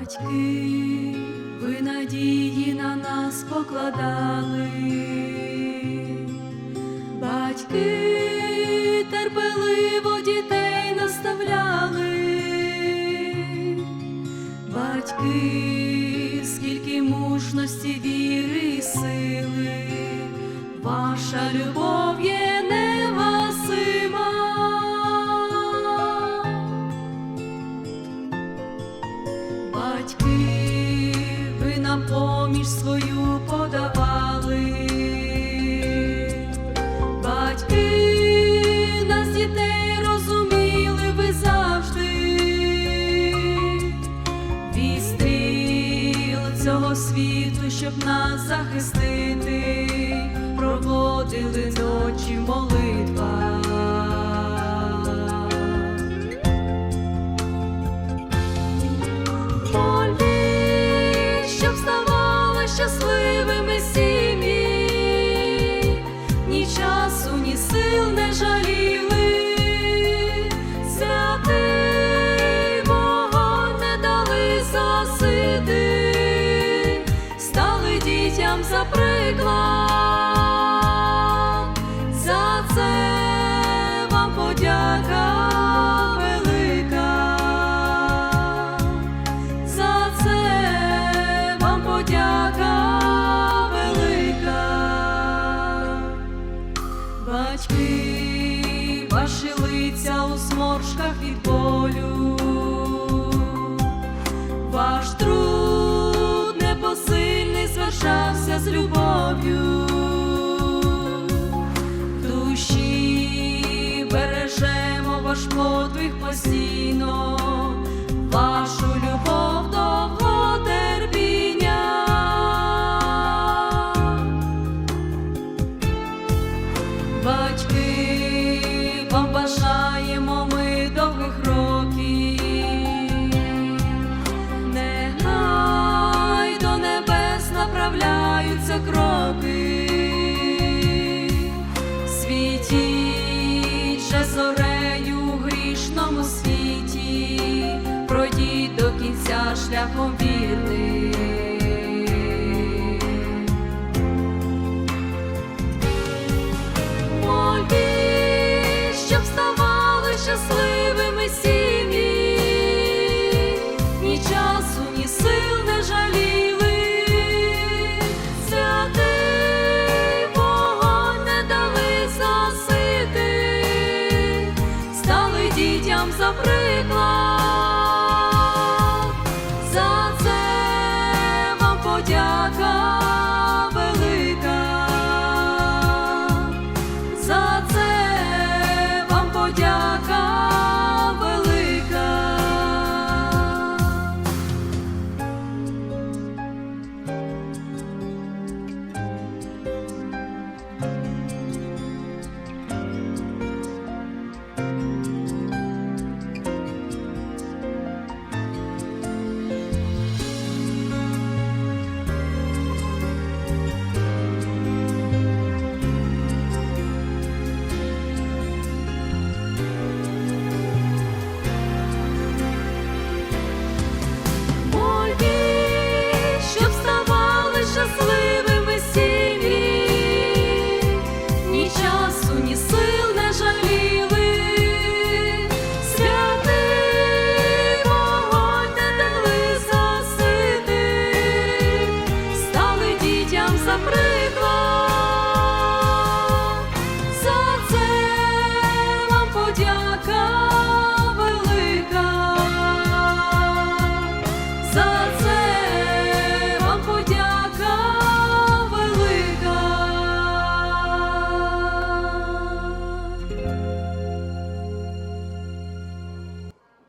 Батьки, ви надії на нас покладали, батьки терпеливо дітей наставляли, батьки, скільки мужності, віри і сили, ваша любов свою подавали, батьки, нас дітей розуміли ви завжди, вістріл цього світу, щоб нас захистити, проводили ночі в ставали Ваші у зморшках від болю, ваш труд непосильний звершався з любов'ю. Душі бережемо ваш подвиг постійно, вашу любов довго терпіння. Батьки, вам бажаємо кроки, світіть же зорею в грішному світі, пройдіть до кінця шляхом вірний. Щасливими сім'ї, ні часу, ні сил. дітям за приклад.